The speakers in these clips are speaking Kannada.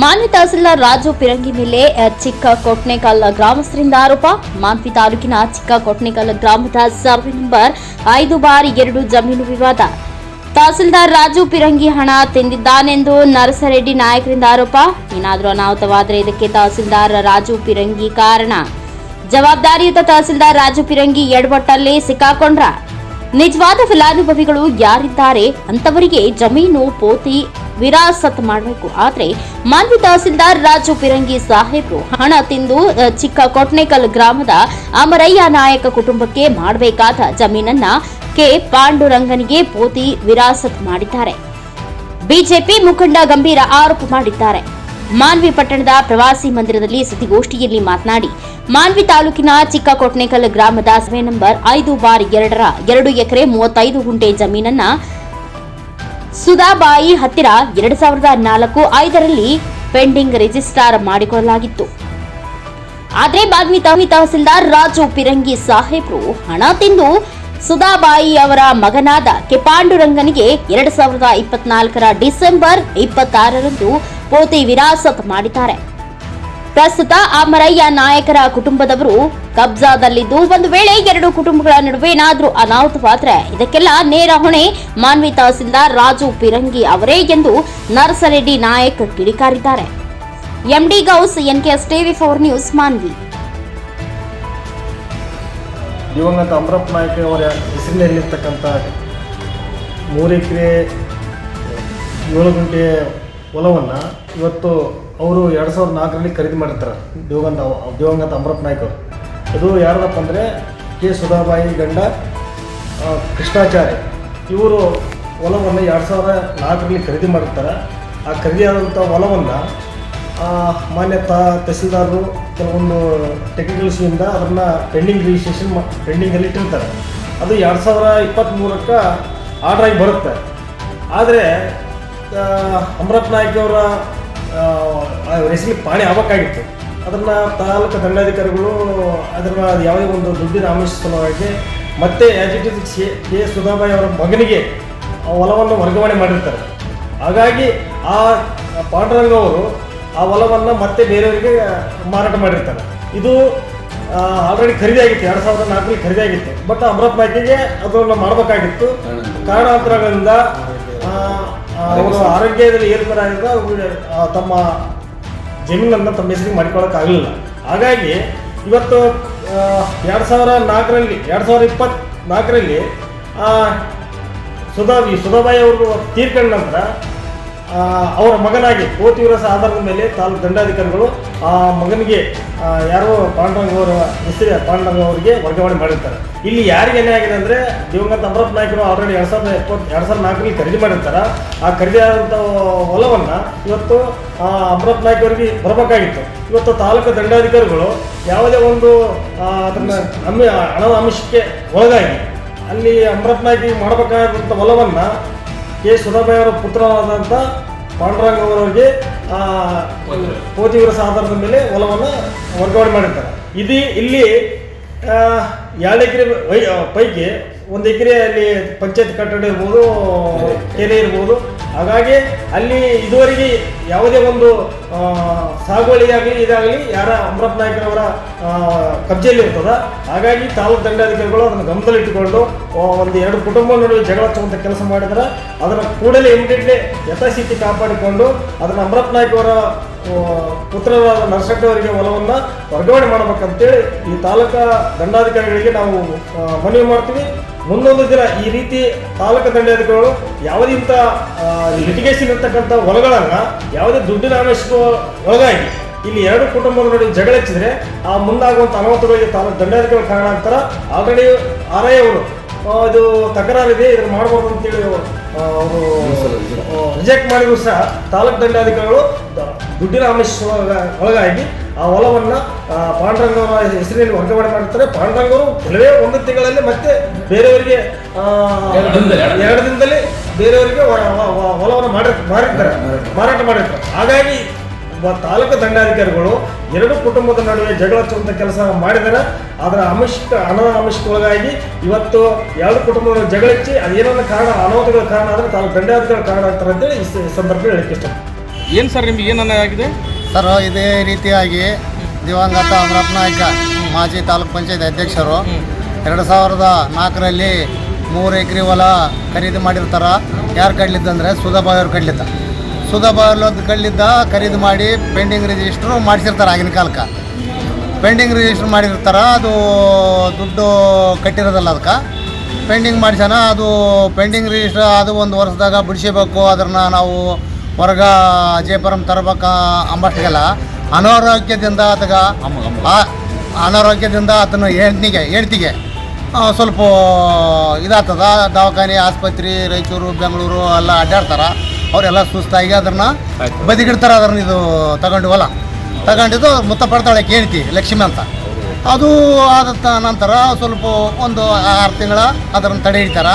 ಮಾನ್ವಿ ತಹಸೀಲ್ದಾರ್ ರಾಜು ಪಿರಂಗಿ ಮೇಲೆ ಚಿಕ್ಕ ಕೊಟ್ನೇಕಲ್ ಗ್ರಾಮಸ್ಥರಿಂದ ಆರೋಪ. ಮಾನ್ವಿ ತಾಲೂಕಿನ ಚಿಕ್ಕ ಕೊಟ್ನೇಕಲ್ ಗ್ರಾಮದ ಸರ್ವೆ ನಂಬರ್ ಐದು ಬಾರಿ ಎರಡು ಜಮೀನು ವಿವಾದ. ತಹಸೀಲ್ದಾರ್ ರಾಜು ಪಿರಂಗಿ ಹಣ ತಿಂದಿದ್ದಾನೆಂದು ನರಸರೆಡ್ಡಿ ನಾಯಕರಿಂದ ಆರೋಪ. ಏನಾದರೂ ಅನಾಹುತವಾದರೆ ಇದಕ್ಕೆ ತಹಸೀಲ್ದಾರ್ ರಾಜು ಪಿರಂಗಿ ಕಾರಣ. ಜವಾಬ್ದಾರಿಯುತ ತಹಸೀಲ್ದಾರ್ ರಾಜು ಪಿರಂಗಿ ಎಡವಟ್ಟಲ್ಲಿ ಸಿಕ್ಕಾಕೊಂಡ್ರ. ನಿಜವಾದ ಫಲಾನುಭವಿಗಳು ಯಾರಿದ್ದಾರೆ ಅಂತವರಿಗೆ ಜಮೀನು, ಪೋತಿ ವಿರಾಸತ್ ಮಾಡಬೇಕು. ಆದ್ರೆ ಮಾನ್ವಿ ತಹಸೀಲ್ದಾರ್ ರಾಜು ಪಿರಂಗಿ ಸಾಹೇಬ್ರು ಹಣ ತಿಂದು ಚಿಕ್ಕ ಕೊಟ್ನೇಕಲ್ ಗ್ರಾಮದ ಅಮರಯ್ಯ ನಾಯಕ ಕುಟುಂಬಕ್ಕೆ ಮಾಡಬೇಕಾದ ಜಮೀನನ್ನ ಕೆ. ಪಾಂಡುರಂಗನಿಗೆ ಪೋತಿ ವಿರಾಸತ್ ಮಾಡಿದ್ದಾರೆ. ಬಿಜೆಪಿ ಮುಖಂಡ ಗಂಭೀರ ಆರೋಪ ಮಾಡಿದ್ದಾರೆ. ಮಾನ್ವಿ ಪಟ್ಟಣದ ಪ್ರವಾಸಿ ಮಂದಿರದಲ್ಲಿ ಸುದ್ದಿಗೋಷ್ಠಿಯಲ್ಲಿ ಮಾತನಾಡಿ, ಮಾನ್ವಿ ತಾಲೂಕಿನ ಚಿಕ್ಕಕೊಟ್ನೇಕಲ್ ಗ್ರಾಮದ ಸರ್ವೆ ನಂಬರ್ ಐದು ಬಾರ್ ಎರಡರ ಎರಡು ಎಕರೆ ಮೂವತ್ತೈದು ಗುಂಟೆ ಜಮೀನನ್ನ ಸುಧಾಬಾಯಿ ಹತ್ತಿರ ಎರಡ್ ಸಾವಿರದ ನಾಲ್ಕು ಐದರಲ್ಲಿ ಪೆಂಡಿಂಗ್ ರಿಜಿಸ್ಟಾರ್ ಮಾಡಿಕೊಳ್ಳಲಾಗಿತ್ತು. ಆದರೆ ಬಾದ್ಮಿ ತಾಮಿ ತಹಸೀಲ್ದಾರ್ ರಾಜು ಪಿರಂಗಿ ಸಾಹೇಬ್ರು ಹಣ ತಿಂದು ಸುಧಾಬಾಯಿ ಅವರ ಮಗನಾದ ಕೆಪಾಂಡುರಂಗನಿಗೆ ಎರಡ್ ಸಾವಿರದ ಇಪ್ಪತ್ನಾಲ್ಕರ ಡಿಸೆಂಬರ್ ಇಪ್ಪತ್ತಾರರಂದು ಪೋತಿ ವಿರಾಸತ್ ಮಾಡಿದ್ದಾರೆ. ಪ್ರಸ್ತುತ ಅಮರಯ್ಯ ನಾಯಕರ ಕುಟುಂಬದವರು ಕಬ್ಜಾದಲ್ಲಿದ್ದು ಒಂದು ವೇಳೆ ಎರಡು ಕುಟುಂಬಗಳ ನಡುವೆ ಏನಾದರೂ ಅನಾಹುತವಾದ್ರೆ ಇದಕ್ಕೆಲ್ಲ ನೇರ ಹೊಣೆ ಮಾನ್ವಿ ತಹಸೀಲ್ದಾರ್ ರಾಜು ಪಿರಂಗಿ ಅವರೇ ಎಂದು ನರಸರೆಡ್ಡಿ ನಾಯಕ್ ಕಿಡಿಕಾರಿದ್ದಾರೆ. MD Ghouse, NKS TV four news, Manvi. ದಿವಂಗತ ಅಮರಪ್ಪ ನಾಯ್ಕ ಅವರ ಹೆಸರಿನಲ್ಲಿರ್ತಕ್ಕಂಥ ಮೂರು ಎಕರೆ ಏಳು ಗಂಟೆ ಹೊಲವನ್ನು ಇವತ್ತು ಅವರು ಎರಡು ಸಾವಿರದ ನಾಲ್ಕರಲ್ಲಿ ಖರೀದಿ ಮಾಡಿರ್ತಾರೆ. ದಿವಂಗತ ದಿವಂಗತ ಅಮೃತ್ ನಾಯ್ಕ ಇದು ಯಾರದಪ್ಪ ಅಂದರೆ ಕೆ ಸುಧಾಬಾಯಿ ಗಂಡ ಕೃಷ್ಣಾಚಾರ್ಯ. ಇವರು ಹೊಲವನ್ನು ಎರಡು ಸಾವಿರದ ನಾಲ್ಕರಲ್ಲಿ ಖರೀದಿ ಮಾಡಿರ್ತಾರೆ. ಆ ಖರೀದಿಯಾದಂಥ ಹೊಲವನ್ನು ಮಾನ್ಯ ತಹಸೀಲ್ದಾರರು ಕೆಲವೊಂದು ಟೆಕ್ನಿಕಲ್ ಇಶ್ಯೂಯಿಂದ ಅದನ್ನು ಪೆಂಡಿಂಗ್ ರಿಜಿಸ್ಟ್ರೇಷನ್ ಪೆಂಡಿಂಗಲ್ಲಿ ಇಟ್ಟಿರ್ತಾರೆ. ಅದು ಎರಡು ಸಾವಿರ ಇಪ್ಪತ್ತ್ಮೂರಕ್ಕೆ ಆರ್ಡ್ರಾಗಿ ಬರುತ್ತೆ. ಆದರೆ ಅಮರಪ್ಪ ನಾಯ್ಕ ಅವರ ಹೆಸರಿಗೆ ಪಾಣಿ ಆಗಬೇಕಾಗಿತ್ತು. ಅದನ್ನು ತಾಲೂಕು ದಂಡಾಧಿಕಾರಿಗಳು ಅದರ ಯಾವುದೇ ಒಂದು ದುಡ್ಡಿನ ಆಮಿಷ ಸಲುವಾಗಿ ಮತ್ತೆ as it is K Sudhabai ಅವರ ಮಗನಿಗೆ ಆ ಹೊಲವನ್ನು ವರ್ಗಾವಣೆ ಮಾಡಿರ್ತಾರೆ. ಹಾಗಾಗಿ ಆ ಪಾಂಡುರಂಗ ಅವರು ಆ ಹೊಲವನ್ನು ಮತ್ತೆ ಬೇರೆಯವರಿಗೆ ಮಾರಾಟ ಮಾಡಿರ್ತಾರೆ. ಇದು ಆಲ್ರೆಡಿ ಖರೀದಿ ಆಗಿತ್ತು ಎರಡು ಸಾವಿರದ ನಾಲ್ಕರಲ್ಲಿ ಖರೀದಿ ಆಗಿತ್ತು. ಬಟ್ ಅಮೃತ್ ನಾಯ್ಕಿಗೆ ಅದನ್ನು ಮಾಡಬೇಕಾಗಿತ್ತು. ಕಾರಣಾಂತರಗಳಿಂದ ಅವರು ಆರೋಗ್ಯದಲ್ಲಿ ಏರುಪೇರಾಗಿದ್ದ ತಮ್ಮ ಜಮೀನನ್ನು ತಮ್ಮ ಹೆಸರಿಗೆ ಮಾಡಿಕೊಳ್ಳೋಕ್ಕಾಗಲಿಲ್ಲ ಹಾಗಾಗಿ ಇವತ್ತು ಎರಡು ಸಾವಿರ ನಾಲ್ಕರಲ್ಲಿ, ಎರಡು ಸಾವಿರದ ಇಪ್ಪತ್ತ್ನಾಲ್ಕರಲ್ಲಿ ಸುಧಾ ಸುಧಾಬಾಯಿ ಅವರು ತೀರ್ಕೊಂಡ ನಂತರ ಅವರ ಮಗನಾಗಿ ಕೋತಿವರಸ ಆಧಾರದ ಮೇಲೆ ತಾಲೂಕು ದಂಡಾಧಿಕಾರಿಗಳು ಆ ಮಗನಿಗೆ ಯಾರೋ ಪಾಂಡುರಂಗ ಅವರ ಹೆಸರು ಅವರಿಗೆ ವರ್ಗಾವಣೆ ಮಾಡಿರ್ತಾರೆ. ಇಲ್ಲಿ ಯಾರಿಗೆ ಏನೇ ಆಗಿದೆ ಅಂದರೆ ದಿವಂಗತ ಅಮೃತ್ ನಾಯಕರು ಆಲ್ರೆಡಿ ಎರಡು ಸಾವಿರದ ಇಪ್ಪತ್ತು ಎರಡು ಸಾವಿರದ ನಾಲ್ಕರಲ್ಲಿ ಖರೀದಿ ಮಾಡಿರ್ತಾರೆ. ಆ ಖರೀದಿ ಆದಂಥ ಹೊಲವನ್ನು ಇವತ್ತು ನಾಯ್ಕ ಅವರಿಗೆ ಬರಬೇಕಾಗಿತ್ತು. ಇವತ್ತು ತಾಲೂಕು ದಂಡಾಧಿಕಾರಿಗಳು ಯಾವುದೇ ಒಂದು ಅದನ್ನು ಅಮಿ ಹಣದ ಅಂಶಕ್ಕೆ ಒಳಗಾಗಿ ಅಲ್ಲಿ ಅಮೃತ್ ನಾಯ್ಕಿಗೆ ಮಾಡಬೇಕಾದಂಥ ಹೊಲವನ್ನು ಕೆ. ಸುಧಾಬಾಯಿ ಅವರ ಪುತ್ರನಾದಂಥ ಪಾಂಡುರಂಗ ಅವರವರಿಗೆ ಪೋತಿವರ ಆಧಾರದ ಮೇಲೆ ಹೊಲವನ್ನು ವರ್ಗಾವಣೆ ಮಾಡಿರ್ತಾರೆ. ಇದು, ಇಲ್ಲಿ ಎರಡು ಎಕರೆ ಪೈಕಿ ಒಂದು ಎಕರೆ ಅಲ್ಲಿ ಪಂಚಾಯತ್ ಕಟ್ಟಡ ಇರ್ಬೋದು, ಕೆರೆ ಇರ್ಬೋದು ಹಾಗಾಗಿ ಅಲ್ಲಿ ಇದುವರೆಗೆ ಯಾವುದೇ ಒಂದು ಸಾಗುವಳಿಯಾಗಲಿ ಇದಾಗಲಿ ಯಾರ ಅಮೃತ್ ನಾಯಕರವರ ಕಬ್ಜೆಯಲ್ಲಿ ಇರ್ತದ. ಹಾಗಾಗಿ ತಾಲೂಕು ದಂಡಾಧಿಕಾರಿಗಳು ಅದನ್ನು ಗಮನದಲ್ಲಿಟ್ಟುಕೊಂಡು ಒಂದು ಎರಡು ಕುಟುಂಬ ನಡುವೆ ಜಗಳ ಹಚ್ಚುವಂಥ ಕೆಲಸ ಮಾಡಿದ್ರೆ ಅದನ್ನು ಕೂಡಲೇ ಇಮಿಡಿಯೇಟ್ಲಿ ಯಥಾಸ್ಥಿತಿ ಕಾಪಾಡಿಕೊಂಡು ಅದನ್ನು ಅಮೃತ್ ನಾಯ್ಕ ಅವರ ಆ, ಪುತ್ರರಾದ ನರಸಟ್ಟಿ ಒಲವನ್ನು ವರ್ಗಾವಣೆ ಮಾಡಬೇಕಂತೇಳಿ ಈ ತಾಲೂಕಾ ದಂಡಾಧಿಕಾರಿಗಳಿಗೆ ನಾವು ಮನವಿ ಮಾಡ್ತೀವಿ. ಮುಂದೊಂದು ದಿನ ಈ ರೀತಿ ತಾಲೂಕು ದಂಡಾಧಿಕಾರಿಗಳು ಯಾವುದೇ ಇಂಥ ಲಿಟಿಗೇಷನ್ ಇರ್ತಕ್ಕಂಥ ಹೊಲಗಳನ್ನು ಯಾವುದೇ ದುಡ್ಡಿನ ಆಮಿಷಕ್ಕೆ ಒಳಗಾಗಿ ಇಲ್ಲಿ ಎರಡು ಕುಟುಂಬದ ನಡುವೆ ಜಗಳ ಹೆಚ್ಚಿದ್ರೆ ಆ ಮುಂದಾಗುವಂಥ ಅನಾಹುತಗಳಿಗೆ ತಾಲೂಕು ದಂಡಾಧಿಕಾರಿಗಳು ಕಾರಣ ಆಗ್ತಾರೆ ಆಲ್ರೆಡಿ ಆರ್ ಐ ಅವರು ಇದು ತಕರಾರಿದೆ ಇದನ್ನು ಮಾಡಬಾರ್ದು ಅಂತೇಳಿ ಅವರು ರಿಜೆಕ್ಟ್ ಮಾಡಿದ್ರು ಸಹ ತಾಲೂಕು ದಂಡಾಧಿಕಾರಿಗಳು ದುಡ್ಡಿನ ಆಮಿಷ ಒಳಗ- ಒಳಗಾಗಿ ಆ ಹೊಲವನ್ನು ಪಾಂಡುರಂಗವರ ಹೆಸರಿನಲ್ಲಿ ವರ್ಗಾವಣೆ ಮಾಡ್ತಾರೆ. ಪಾಂಡುರಂಗವರು ಕೆಲವೇ ಒಂದು ತಿಂಗಳಲ್ಲಿ ಮತ್ತೆ ಬೇರೆಯವರಿಗೆ ಎರಡು ದಿನದಲ್ಲಿ, ಬೇರೆಯವರಿಗೆ ಹೊಲವನ್ನು ಮಾಡಿ ಮಾರಿರ್ತಾರೆ. ಮಾರಾಟ ಮಾಡಿರ್ತಾರೆ. ಹಾಗಾಗಿ ಒಬ್ಬ ತಾಲೂಕು ದಂಡಾಧಿಕಾರಿಗಳು ಎರಡು ಕುಟುಂಬದ ನಡುವೆ ಜಗಳ ಹಚ್ಚುವಂಥ ಕೆಲಸ ಮಾಡಿದರೆ ಅದರ ಅಮಿಷ ಹಣದ ಅಮಿಷಕ್ಕೆ ಒಳಗಾಗಿ ಇವತ್ತು ಎರಡು ಕುಟುಂಬದ ಜಗಳ ಹಚ್ಚಿ ಅದೇನನ್ನ ಕಾರಣ ಅನಾಹುತಗಳ ಕಾರಣ ಆದರೆ ತಾಲೂಕು ದಂಡಾಧಿಕಾರಿ ಕಾರಣ ಆಗ್ತಾರೆ ಅಂತೇಳಿ ಈ ಸಂದರ್ಭದಲ್ಲಿ ಹೇಳಕ್ಕೆ ಇಷ್ಟ ಏನು ಸರ್ ನಿಮ್ಗೆ ಏನನ್ನ ಆಗಿದೆ? ಸರ್ ಇದೇ ರೀತಿಯಾಗಿ ದಿವಂಗತ ಅಮರಪ್ಪ ನಾಯ್ಕ ಮಾಜಿ ತಾಲೂಕ್ ಪಂಚಾಯತ್ ಅಧ್ಯಕ್ಷರು. ಎರಡು ಸಾವಿರದ ನಾಲ್ಕರಲ್ಲಿ ಮೂರು ಎಕರೆ ಹೊಲ ಖರೀದಿ ಮಾಡಿರ್ತಾರ. ಯಾರು ಕಡ್ಲಿದ್ದಂದರೆ ಸುಧಾಬಾಯಿ ಅವ್ರು ಕಡ್ಲಿದ್ದ. ಸುಧಾಬಾಯಿ ಕಡ್ಲಿದ್ದ ಖರೀದಿ ಮಾಡಿ ಪೆಂಡಿಂಗ್ ರಿಜಿಸ್ಟ್ರು ಮಾಡಿಸಿರ್ತಾರೆ ಆಗಿನ ಕಾಲಕ್ಕೆ. ಪೆಂಡಿಂಗ್ ರಿಜಿಸ್ಟ್ರ್ ಮಾಡಿರ್ತಾರ ಅದು ದುಡ್ಡು ಕಟ್ಟಿರೋದಲ್ಲ ಅದಕ್ಕೆ. ಪೆಂಡಿಂಗ್ ಮಾಡಿಸ್ಯಾನ ಅದು ಪೆಂಡಿಂಗ್ ರಿಜಿಸ್ಟ್ರ್ ಅದು ಒಂದು ವರ್ಷದಾಗ ಬಿಡಿಸಬೇಕು ಅದನ್ನು ನಾವು ಹೊರಗ ಅಜಯಪುರಂ ತರಬೇಕ ಅಂಬಷ್ಟಿಗೆಲ್ಲ ಅನಾರೋಗ್ಯದಿಂದ ಆತಗ ಅನಾರೋಗ್ಯದಿಂದ ಆತನ ಹೆಣ್ಣಿಗೆ ಹೆಂಡ್ತಿಗೆ ಸ್ವಲ್ಪ ಇದಾಗ್ತದ. ದವಾಖಾನೆ ಆಸ್ಪತ್ರೆ ರಾಯಚೂರು ಬೆಂಗಳೂರು ಎಲ್ಲ ಅಡ್ಡಾಡ್ತಾರೆ. ಅವರೆಲ್ಲ ಸುಸ್ತಾಗಿ ಅದನ್ನು ಬದಿಗಿಡ್ತಾರೆ ಅದನ್ನ ಇದು ತಗೊಂಡು ಹೊಲ. ತಗೊಂಡಿದ್ದು ಮುತ್ತ ಪಡ್ತಾಳೆ ಕೇಳ್ತಿ ಲಕ್ಷ್ಮಿ ಅಂತ. ಅದು ಆದ ನಂತರ ಸ್ವಲ್ಪ ಒಂದು ಆರು ತಿಂಗಳ ಅದನ್ನು ತಡೆ ಹಿಡಿತಾರ.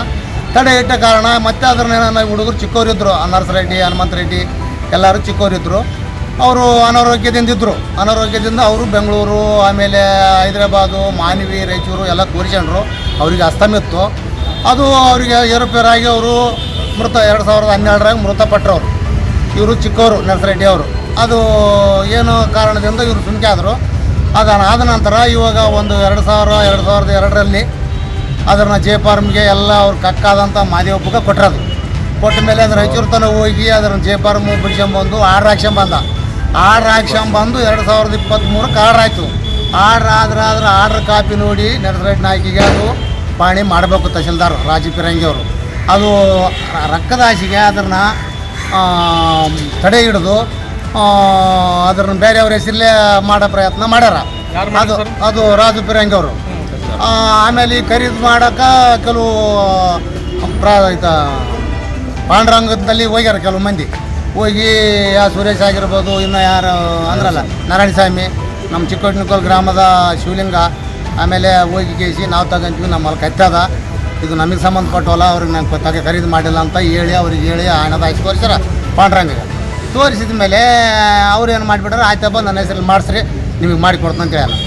ತಡೆ ಇಟ್ಟ ಕಾರಣ ಮತ್ತೆ ಅದನ್ನ ಹುಡುಗರು ಚಿಕ್ಕವರಿದ್ದರು ನರ್ಸ್ ರೆಡ್ಡಿ, ಹನುಮಂತ ರೆಡ್ಡಿ, ಎಲ್ಲರೂ ಚಿಕ್ಕವರಿದ್ದರು ಅವರು ಅನಾರೋಗ್ಯದಿಂದ ಇದ್ದರು ಅನಾರೋಗ್ಯದಿಂದ ಅವರು ಬೆಂಗಳೂರು, ಆಮೇಲೆ ಹೈದರಾಬಾದು, ಮಾನವಿ, ರಾಯಚೂರು ಎಲ್ಲ ತೋರಿಸ್ಕೊಂಡ್ರು ಅವರಿಗೆ ಅಸ್ತಮಿತ್ತು ಅದು ಅವರಿಗೆ ಏರುಪೇರಾಗಿ ಅವರು ಮೃತ, ಎರಡು ಸಾವಿರದ ಹನ್ನೆರಡರಾಗ ಮೃತಪಟ್ಟರು ಅವರು. ಇವರು ಚಿಕ್ಕವರು ನರ್ಸರೆಡ್ಡಿ ಅವರು. ಅದು ಏನು ಕಾರಣದಿಂದ ಇವರು ಸುಮ್ಕೆ ಆದರು. ಅದನ್ನು ಆದ ನಂತರ ಇವಾಗ ಒಂದು ಎರಡು ಸಾವಿರ, ಎರಡು ಸಾವಿರದ ಎರಡರಲ್ಲಿ ಅದನ್ನು ಜೆ ಫಾರ್ಮ್ಗೆ ಎಲ್ಲ ಅವ್ರು ಕಕ್ಕಾದಂಥ ಮಾದೇವಪ್ಪಗೆ ಕೊಟ್ಟರದು ಕೊಟ್ಟ ಮೇಲೆ ಅದ್ರ ರಾಯಚೂರು ತನಕ ಹೋಗಿ ಅದನ್ನು ಜೆ ಫಾರ್ಮ್ ಬಿಡಿಸ್ಕೊಂಬಂದು ಆರ್ಡ್ರ್ ಹಾಕ್ಸ್ಕೊಂಬಂದ ಆರ್ಡ್ರ್ ಹಾಕ್ಸ್ಕೊಂಬಂದು ಎರಡು ಸಾವಿರದ ಇಪ್ಪತ್ತ್ಮೂರಕ್ಕೆ ಆರ್ಡ್ರ್ ಆಯಿತು. ಆರ್ಡ್ರ್ ಆದ್ರೆ ಆದ್ರೆ ಆರ್ಡ್ರ್ ಕಾಪಿ ನೋಡಿ ನರ್ಸರೆಡ್ ನಾಯ್ಕಿಗೆ ಅದು ಪಾಣಿ ಮಾಡಬೇಕು ತಹಸೀಲ್ದಾರ್ ರಾಜೀವ್ ಪಿರಂಗಿ ಅವರು. ಅದು ರೊಕ್ಕದ ಆಸೆಗೆ ಅದನ್ನು ತಡೆ ಹಿಡಿದು ಅದನ್ನು ಬೇರೆಯವ್ರ ಹೆಸರಲ್ಲೇ ಮಾಡೋ ಪ್ರಯತ್ನ ಮಾಡ್ಯಾರ. ಅದು ಅದು ರಾಜು ಪಿರಂಗಿ ಅವರು. ಆಮೇಲೆ ಈ ಖರೀದಿ ಮಾಡೋಕೆ ಕೆಲವು ಪ್ರಾ ಇದು ಪಾಂಡುರಂಗದಲ್ಲಿ ಹೋಗ್ಯಾರ ಕೆಲವು ಮಂದಿ. ಹೋಗಿ, ಯಾ ಸುರೇಶ್ ಆಗಿರ್ಬೋದು, ಇನ್ನು ಯಾರು ಅಂದ್ರಲ್ಲ ನಾರಾಯಣ ಸ್ವಾಮಿ ನಮ್ಮ ಚಿಕ್ಕಟ್ನಿಕೋಲ್ ಗ್ರಾಮದ ಶಿವಲಿಂಗ, ಆಮೇಲೆ ಹೋಗಿ ಕೇಸಿ, ನಾವು ತಗೊಂತೀವಿ, ನಮ್ಮ ಅಲ್ಲಿ ಕತ್ತದ ಇದು ನಮಗೆ ಸಂಬಂಧಪಟ್ಟವಲ್ಲ, ಅವ್ರಿಗೆ ನಂಗೆ ತಗ ಖರೀದಿ ಮಾಡಿಲ್ಲ ಅಂತ ಹೇಳಿ, ಅವ್ರಿಗೆ ಹೇಳಿ ಹಣದ ಹಾಕಿ ತೋರಿಸ್ಯಾರ ಪಾಂಡುರಂಗಿಗೆ ತೋರಿಸಿದ ಮೇಲೆ ಅವ್ರು ಏನು ಮಾಡಿಬಿಟ್ರೆ ಆಯ್ತಪ್ಪ, ನನ್ನ ಹೆಸರಲ್ಲಿ ಮಾಡಿಸ್ರಿ, ನಿಮಗೆ ಮಾಡಿ ಕೊಡ್ತೀನಿ ಹೇಳಲ್ಲ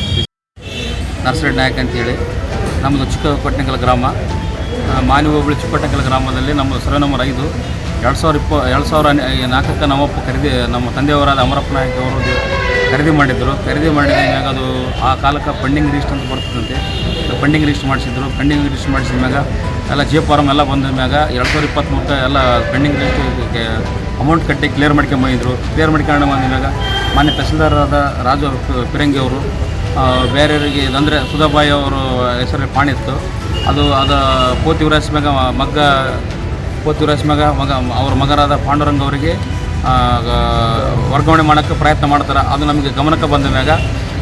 ನರ್ಸರಿ ನಾಯಕ್ ಅಂತೇಳಿ. ನಮ್ಮದು ಚಿಕ್ಕಪಟ್ಟಣಕಲ ಗ್ರಾಮ. ಮಾನಿ ಹೋಬಳಿ ಚಿಕ್ಕಪಟ್ಟಣಕಲ್ ಗ್ರಾಮದಲ್ಲಿ ನಮ್ಮ ಸರ್ವೆ ನಂಬರ್ ಐದು. ಎರಡು ಸಾವಿರ ಇಪ್ಪ ಎರಡು ಸಾವಿರ ನಾಲ್ಕಕ್ಕೆ ನಮ್ಮಪ್ಪ ಖರೀದಿ, ನಮ್ಮ ತಂದೆಯವರಾದ ಅಮರಪ್ಪ ನಾಯಕ್ ಅವರು ಖರೀದಿ ಮಾಡಿದ್ದರು ಖರೀದಿ ಮಾಡಿದ ಮ್ಯಾಗ ಅದು ಆ ಕಾಲಕ್ಕೆ ಪೆಂಡಿಂಗ್ ರಿಜಿಸ್ಟ್ ಅಂತ ಬರ್ತದಂತೆ. ಪೆಂಡಿಂಗ್ ರಿಜಿಸ್ಟ್ ಮಾಡಿಸಿದ್ರು. ಪೆಂಡಿಂಗ್ ರಿಜಿಸ್ಟ್ ಮಾಡಿಸಿದ ಮ್ಯಾಗ ಎಲ್ಲ ಜೆ ಫಾರ್ಮ್ ಎಲ್ಲ ಬಂದ ಮ್ಯಾಗ ಎರಡು ಸಾವಿರ ಇಪ್ಪತ್ತ್ಮೂರಕ್ಕೆ ಎಲ್ಲ ಪೆಂಡಿಂಗ್ ರಿಜಿಸ್ಟ್ ಅಮೌಂಟ್ ಕಟ್ಟಿ ಕ್ಲಿಯರ್ ಮಾಡ್ಕೊಂಬಂದಿದ್ರು ಕ್ಲಿಯರ್ ಮಾಡ್ಕೊಂಡು ಬಂದ ಮ್ಯಾಗ ಮಾನ್ಯ ತಹಸೀಲ್ದಾರಾದ ರಾಜು ಪಿರಂಗಿ ಅವರು ಬೇರೆಯವರಿಗೆ ಅಂದರೆ ಸುಧಾಬಾಯಿ ಅವರು ಹೆಸರಲ್ಲಿ ಪಾಣಿತ್ತು ಅದು ಅದು ಪೋತಿ ಮಗ ಮಗ್ಗ ಪೋತಿ ಮ್ಯಾಗ ಮಗ, ಅವ್ರ ಮಗರಾದ ಪಾಂಡುರಂಗ ಅವರಿಗೆ ವರ್ಗಾವಣೆ ಮಾಡೋಕ್ಕೆ ಪ್ರಯತ್ನ ಮಾಡ್ತಾರೆ. ಅದು ನಮಗೆ ಗಮನಕ್ಕೆ ಬಂದ ಮ್ಯಾಗ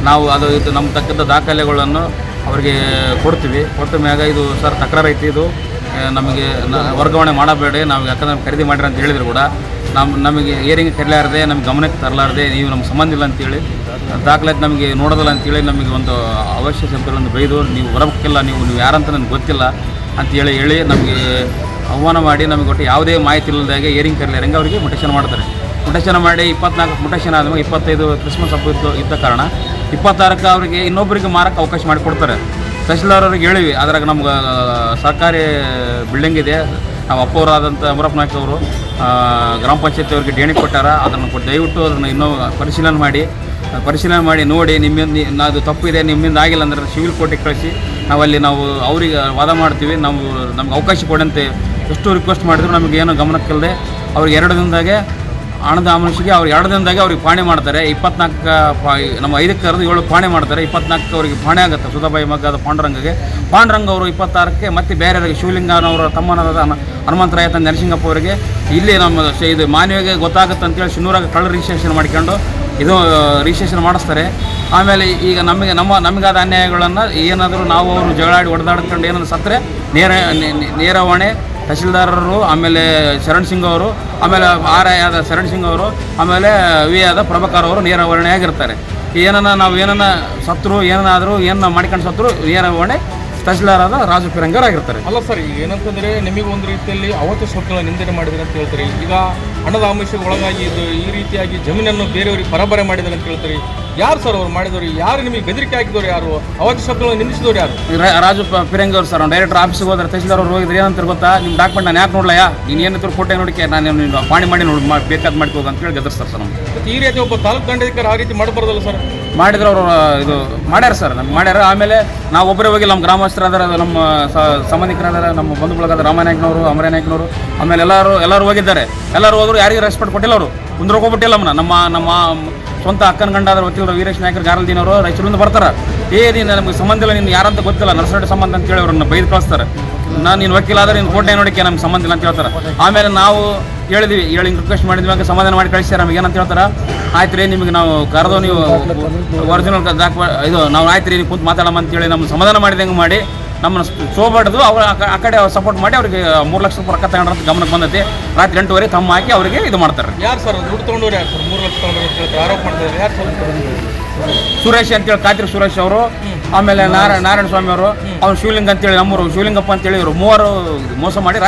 ನಾವು ಅದು ಇದು ನಮ್ಮ ತಕ್ಕಂಥ ದಾಖಲೆಗಳನ್ನು ಅವರಿಗೆ ಕೊಡ್ತೀವಿ. ಕೊಟ್ಟ ಮ್ಯಾಗ ಇದು ಸರ್ ತಕರಾರು ಐತಿ ಇದು. ನಮಗೆ ವರ್ಗಾವಣೆ ಮಾಡಬೇಡಿ. ನಾವು ಯಾಕಂದ್ರೆ ಖರೀದಿ ಮಾಡಿರಿ ಅಂತ ಹೇಳಿದ್ರು ಕೂಡ. ನಮ್ಮ ನಮಗೆ ಏರಿಂಗ್ ಕರಲಾರದೆ ನಮ್ಗೆ ಗಮನಕ್ಕೆ ತರಲಾರದೆ, ನೀವು ನಮ್ಗೆ ಸಂಬಂಧ ಇಲ್ಲ ಅಂತೇಳಿ. ದಾಖಲಾತಿ ನಮಗೆ ನೋಡೋದಿಲ್ಲ ಅಂತೇಳಿ ನಮಗೆ ಒಂದು ಅವಶ್ಯ ಶಬ್ದಗಳನ್ನು ಬೈದು ನೀವು ಬರಬೇಕಿಲ್ಲ ನೀವು ನೀವು ಯಾರಂತ ನನಗೆ ಗೊತ್ತಿಲ್ಲ ಅಂತೇಳಿ ಹೇಳಿ ನಮಗೆ ಅವಮಾನ ಮಾಡಿ ನಮಗೆ ಒಟ್ಟು ಯಾವುದೇ ಮಾಹಿತಿ ಇಲ್ಲದಾಗೆ ಏರಿಂಗ್ ಕರಲಾರಂಗೆ ಅವರಿಗೆ ಮೊಟೇಷನ್ ಮಾಡ್ತಾರೆ. ಮುಟೇಶನ್ ಮಾಡಿ ಇಪ್ಪತ್ನಾಲ್ಕು ಮುಟೇಶನ್ ಆದಮೇಲೆ ಇಪ್ಪತ್ತೈದು ಕ್ರಿಸ್ಮಸ್ ಹಬ್ಬ ಇತ್ತು ಇದ್ದ ಕಾರಣ ಇಪ್ಪತ್ತಾರಕ್ಕೆ ಅವರಿಗೆ ಇನ್ನೊಬ್ಬರಿಗೆ ಮಾರಕ್ಕೆ ಅವಕಾಶ ಮಾಡಿಕೊಡ್ತಾರೆ. ತಹಶೀಲ್ದಾರ್ ಅವ್ರಿಗೆ ಹೇಳಿವಿ, ಅದ್ರಾಗ ನಮ್ಗೆ ಸರ್ಕಾರಿ ಬಿಲ್ಡಿಂಗ್ ಇದೆ. ನಾವು ಅಪ್ಪವರಾದಂಥ ಅಮರಪ್ಪ ನಾಯ್ಕ ಅವರು ಗ್ರಾಮ ಪಂಚಾಯತಿ ಅವರಿಗೆ ದೇಣಿ ಕೊಟ್ಟಾರ. ಅದನ್ನು ದಯವಿಟ್ಟು ಅದನ್ನು ಇನ್ನೂ ಪರಿಶೀಲನೆ ಮಾಡಿ. ಪರಿಶೀಲನೆ ಮಾಡಿ, ನೋಡಿ ನಿಮ್ಮಿಂದ ಅದು ತಪ್ಪಿದೆ, ನಿಮ್ಮಿಂದ ಆಗಿಲ್ಲ ಅಂದರೆ ಸಿವಿಲ್ ಕೋರ್ಟಿಗೆ ಕಳಿಸಿ. ನಾವಲ್ಲಿ ನಾವು ಅವರಿಗೆ ವಾದ ಮಾಡ್ತೀವಿ. ನಾವು ನಮ್ಗೆ ಅವಕಾಶ ಕೊಡಂತೆ. ಎಷ್ಟು ರಿಕ್ವೆಸ್ಟ್ ಮಾಡಿದ್ರು ನಮಗೆ ಏನು ಗಮನಕ್ಕಿಲ್ಲದೆ ಅವ್ರಿಗೆ ಎರಡು ದಿನದಾಗೆ ಹಣದ ಆಮನಿಸಿಗೆ ಅವ್ರು ಎರಡು ದಿನದಾಗೆ ಅವ್ರಿಗೆ ಪಾಣೆ ಮಾಡ್ತಾರೆ. ಇಪ್ಪತ್ನಾಲ್ಕು ಪಾ ನಮ್ಮ ಐದಕ್ಕೆ ಕರೆದು ಏಳು ಪಾಣೆ ಮಾಡ್ತಾರೆ. ಇಪ್ಪತ್ನಾಲ್ಕು ಅವರಿಗೆ ಪಾಣೆ ಆಗುತ್ತೆ. ಸುಧಾಬಾಯಿ ಮಗ್ಗದ ಪಾಂಡುರಂಗಗೆ. ಪಾಂಡುರಂಗ ಅವರು ಇಪ್ಪತ್ತಾರಕ್ಕೆ ಮತ್ತೆ ಬೇರೆಯವರಿಗೆ ಶಿವಲಿಂಗನವರ ತಮ್ಮನಾದ ಹನ- ಹನುಮಂತರಾಯ ತಂದೆ ನರಸಿಂಗಪ್ಪ ಅವರಿಗೆ. ಇಲ್ಲಿ ನಮ್ಮ ಇದು ಮಾನವಿಗೆ ಗೊತ್ತಾಗುತ್ತೆ ಅಂತೇಳಿ ಶಿನ್ನೂರಾಗ ಕಳ್ಳ ರಿಜಿಸ್ಟ್ರೇಷನ್ ಮಾಡ್ಕೊಂಡು ಇದು ರಿಜಿಸ್ಟ್ರೇಷನ್ ಮಾಡಿಸ್ತಾರೆ. ಆಮೇಲೆ ಈಗ ನಮಗೆ, ನಮ್ಮ, ನಮಗಾದ ಅನ್ಯಾಯಗಳನ್ನು ಏನಾದರೂ ನಾವು ಅವರು ಜಗಳಾಡಿ ಹೊಡೆದಾಡ್ಕೊಂಡು ಏನಾದ್ರು ಸತ್ತರೆ ನೇರ ನೇರ ಹೊಣೆ ತಹಶೀಲ್ದಾರರು, ಆಮೇಲೆ ಶರಣ್ ಸಿಂಗ್ ಅವರು, ಆಮೇಲೆ ಆರ್ ಐ ಆದ ಶರಣ್ ಸಿಂಗ್ ಅವರು, ಆಮೇಲೆ ವಿ ಆದ ಪ್ರಭಾಕರ್ ಅವರು ನೇರ ಹೊಣೆಯಾಗಿರ್ತಾರೆ ಏನನ್ನ ನಾವು ಏನನ್ನ ಸತ್ರು, ಏನನ್ನಾದರೂ ಏನು ಮಾಡ್ಕೊಂಡು ಸತ್ರು ನೇರ ಹೊಣೆ ತಹಸೀಲ್ದಾರ್ ಆದ ರಾಜು ಪಿರಂಗರ್ ಆಗಿರ್ತಾರೆ. ಅಲ್ಲ ಸರ್ ಈಗ ಏನಂತಂದ್ರೆ ನಿಮಗೆ ಒಂದು ರೀತಿಯಲ್ಲಿ ಅವತ್ತು ಸ್ವತ್ತುಗಳ ನಿಂದನೆ ಮಾಡಿದ್ರೆ ಅಂತ ಹೇಳ್ತಾರೆ. ಈಗ ಹಣದ ಆಮಿಷಕ್ಕೆ ಒಳಗಾಗಿ ಇದು ಈ ರೀತಿಯಾಗಿ ಜಮೀನನ್ನು ಬೇರೆಯವರಿಗೆ ಪರಬರೆ ಮಾಡಿದ್ದಾರೆ ಅಂತ ಹೇಳ್ತಾರೆ. ಯಾರು ಸರ್ ಅವ್ರು ಮಾಡಿದವರು? ಯಾರು ನಿಮಗೆ ಬೆದರಿಕೆ ಹಾಕಿದವರು ಯಾರು? ಅವತ್ತು ಶಬ್ದಗಳನ್ನು ನಿಂದಿಸಿದವರು ಯಾರು? ರಾಜು ಪ- ಪಿರಂಗಿ ಅವ್ರು ಸರ್ ಡೈರೆಕ್ಟ್ ಆಫೀಸ್ಗೆ ಹೋದ್ರೆ ತಹಸೀಲ್ದಾರ್ ಅವ್ರು ಹೋಗಿದ್ರೆ ಏನಂತ ಗೊತ್ತಾ? ನಿಮ್ಮ ಡಾಕ್ಯುಮೆಂಟ್ ನಾನು ಯಾಕೆ ನೋಡ್ಲಯ್ಯ? ನೀನು ಏನಂತ ಫೋಟೋ ನೋಡಿಕೆ ನಾನು ನಿಮ್ಮ ಪಾಣಿ ಮಾಡಿ ನೋಡಿ ಬೇಕಾದ ಮಾಡ್ಕೋದು ಅಂತ ಹೇಳಿ ಗದರ್ಸ್ತಾರೆ ಸರ್ ನಮ್ಗೆ ಮತ್ತೆ ಈ ರೀತಿ ಒಬ್ಬ ತಾಲೂಕು ದಂಡಾಧಿಕಾರಿ ಆ ರೀತಿ ಮಾಡಬಾರ್ದಲ್ಲ ಸರ್? ಮಾಡಿದ್ರೆ ಅವರು ಇದು ಮಾಡ್ಯಾರ ಸರ್ ನಮ್ಗೆ ಮಾಡ್ಯಾರ. ಆಮೇಲೆ ನಾವು ಒಬ್ಬರೇ ಹೋಗಿ ನಮ್ಮ ಗ್ರಾಮಸ್ಥರಾದಾರ ನಮ್ಮ ಸ- ಸಂಬಂಧಿಕರಾದಾರ ನಮ್ಮ ಬಂಧು ಬಳಗದ ರಾಮನಾಯಕನವರು ಆಮೇಲೆ ಎಲ್ಲರೂ ಎಲ್ಲರೂ ಹೋಗಿದ್ದಾರೆ. ಎಲ್ಲರೂ ಹೋದ್ರು ಯಾರಿಗೂ ರೆಸ್ಪೆಕ್ಟ್ ಕೊಟ್ಟಿಲ್ಲ ಅವರು. ಕುಂದ್ರೋಕ್ ಹೋಗ್ಬಿಟ್ಟಿಲ್ಲ ನಮ್ಮನ್ನ ನಮ್ಮ ನಮ್ಮ ಸ್ವಂತ ಅಕ್ಕನ ಗಂಡಾದ ವಕೀಲರು, ವೀರೇಶ್ ನಾಯಕರು, ಗಾರಲ್ದಿನವರು ರಾಯಚೂರಿಂದ ಬರ್ತಾರೆ. ಏ, ನೀನು ನಮಗೆ ಸಂಬಂಧ ಇಲ್ಲ, ನೀನು ಯಾರಂತ ಗೊತ್ತಿಲ್ಲ. ನರ್ಸರ ಸಂಬಂಧ ಅಂತ ಹೇಳಿ ಅವ್ರನ್ನ ಬೈದು ಕಳಿಸ್ತಾರೆ. ನಾನು ನೀನು ವಕೀಲ ಆದ್ರೆ ನೀನು ಕೋಟೆ ನೋಡಿಕೆ, ನಮ್ಗೆ ಸಂಬಂಧ ಇಲ್ಲ ಅಂತ ಹೇಳ್ತಾರೆ. ಆಮೇಲೆ ನಾವು ಹೇಳಿದ್ವಿ. ಹೇಳಿ ರಿಕ್ವೆಸ್ಟ್ ಮಾಡಿದ್ವಿ ಸಮಾಧಾನ ಮಾಡಿ ಕಳಿಸ್ಯಾರ. ನಮಗೆ ಏನಂತ ಹೇಳ್ತಾರೆ? ಆಯ್ತು ರೀ ನಿಮಗೆ ನಾವು ಕರೆದು ನೀವು ಒರಿಜಿನಲ್ ದಾಖ ಇದು ನಾವು ಆಯ್ತು ರೀ ನೀವು ಕುಂತು ಮಾತಾಡಮ್ಮ ಅಂತೇಳಿ ನಮ್ಮ ಸಮಾಧಾನ ಮಾಡಿದಂಗೆ ಮಾಡಿ ನಮ್ಮನ್ನು ಸೋಬಾಡ್ದು ಅವ್ರ ಆ ಕಡೆ ಸಪೋರ್ಟ್ ಮಾಡಿ ಅವ್ರಿಗೆ ಮೂರು ಲಕ್ಷ ರೂಪಾಯಿ ರೊಕ್ಕ ತಗೊಂಡ್ರ ಅಂತ ಗಮನಕ್ಕೆ ಬಂದೈತಿ. ರಾತ್ರಿ ಎಂಟುವರೆ ತಮ್ಮ ಹಾಕಿ ಅವರಿಗೆ ಇದು ಮಾಡ್ತಾರೆ ಯಾರು ಸರ್? ದುಡ್ಡು ತೊಗೊಂಡವ್ರು ಯಾರು ಸರ್? ಮೂರು ಲಕ್ಷ ತಗೊಂಡ್ರು ಅಂತ ಆರೋಪ ಮಾಡ್ತಾರೆ ಯಾರು ಸುರೇಶ್ ಅಂತೇಳಿ ಕಾತ್ರಿ ಸುರೇಶ್ ಅವರು ಆಮೇಲೆ ನಾರಾಯಣ ನಾರಾಯಣ ಸ್ವಾಮಿ ಅವರು ಅವ್ನು ಶಿವಲಿಂಗ ಅಂತೇಳಿ ನಮ್ಮೂರು ಶಿವಲಿಂಗಪ್ಪ ಅಂತೇಳಿ ಇವರು ಮೂವರು ಮೋಸ ಮಾಡಿ